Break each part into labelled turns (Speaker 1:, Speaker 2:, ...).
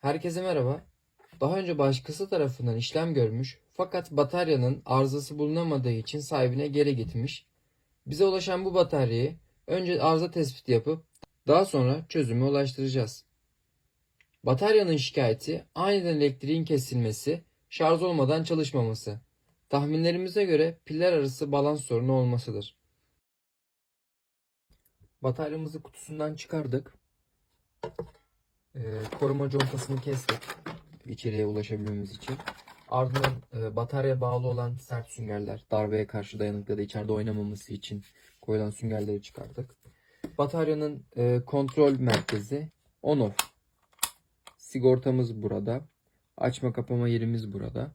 Speaker 1: Herkese merhaba. Daha önce başkası tarafından işlem görmüş fakat bataryanın arızası bulunamadığı için sahibine geri gitmiş. Bize ulaşan bu bataryayı önce arıza tespiti yapıp daha sonra çözüme ulaştıracağız. Bataryanın şikayeti aniden elektriğin kesilmesi, şarj olmadan çalışmaması. Tahminlerimize göre piller arası balans sorunu olmasıdır. Bataryamızı kutusundan çıkardık. Ee, koruma contasını kestik içeriye ulaşabilmemiz için. Ardından e, batarya bağlı olan sert süngerler, darbeye karşı dayanıklı da içeride oynamaması için koyulan süngerleri çıkardık. Bataryanın e, kontrol merkezi on-off. Sigortamız burada. Açma kapama yerimiz burada.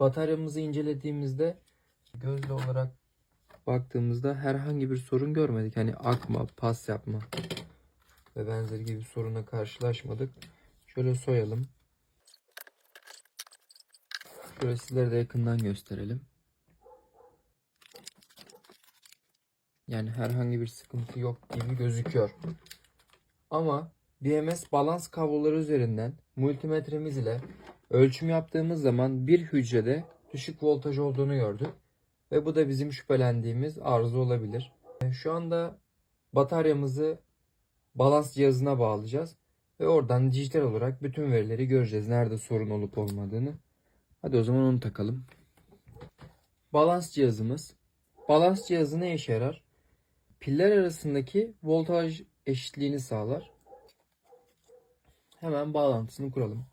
Speaker 1: Bataryamızı incelediğimizde gözlü olarak baktığımızda herhangi bir sorun görmedik. Hani akma, pas yapma ve benzeri gibi soruna karşılaşmadık. Şöyle soyalım. Şöyle sizlere de yakından gösterelim. Yani herhangi bir sıkıntı yok gibi gözüküyor. Ama BMS balans kabloları üzerinden multimetremiz ile ölçüm yaptığımız zaman bir hücrede düşük voltaj olduğunu gördük. Ve bu da bizim şüphelendiğimiz arıza olabilir. Şu anda bataryamızı balans cihazına bağlayacağız. Ve oradan dijital olarak bütün verileri göreceğiz. Nerede sorun olup olmadığını. Hadi o zaman onu takalım. Balans cihazımız. Balans cihazı ne işe yarar? Piller arasındaki voltaj eşitliğini sağlar. Hemen bağlantısını kuralım.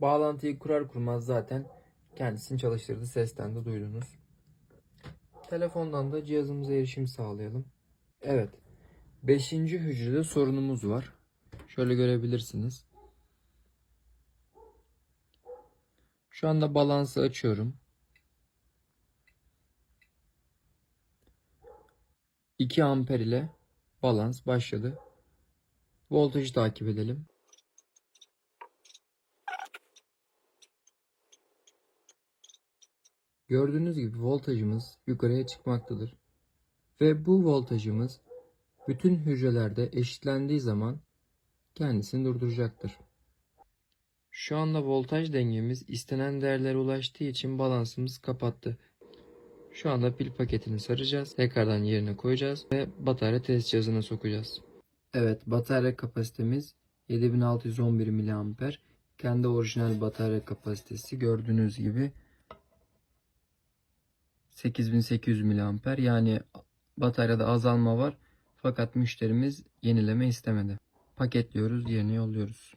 Speaker 1: Bağlantıyı kurar kurmaz zaten kendisini çalıştırdı. Sesten de duydunuz. Telefondan da cihazımıza erişim sağlayalım. Evet. Beşinci hücrede sorunumuz var. Şöyle görebilirsiniz. Şu anda balansı açıyorum. 2 amper ile balans başladı. Voltajı takip edelim. Gördüğünüz gibi voltajımız yukarıya çıkmaktadır. Ve bu voltajımız bütün hücrelerde eşitlendiği zaman kendisini durduracaktır. Şu anda voltaj dengemiz istenen değerlere ulaştığı için balansımız kapattı. Şu anda pil paketini saracağız. Tekrardan yerine koyacağız ve batarya test cihazına sokacağız. Evet batarya kapasitemiz 7611 mAh. Kendi orijinal batarya kapasitesi gördüğünüz gibi 8800 mAh yani bataryada azalma var fakat müşterimiz yenileme istemedi. Paketliyoruz yerine yolluyoruz.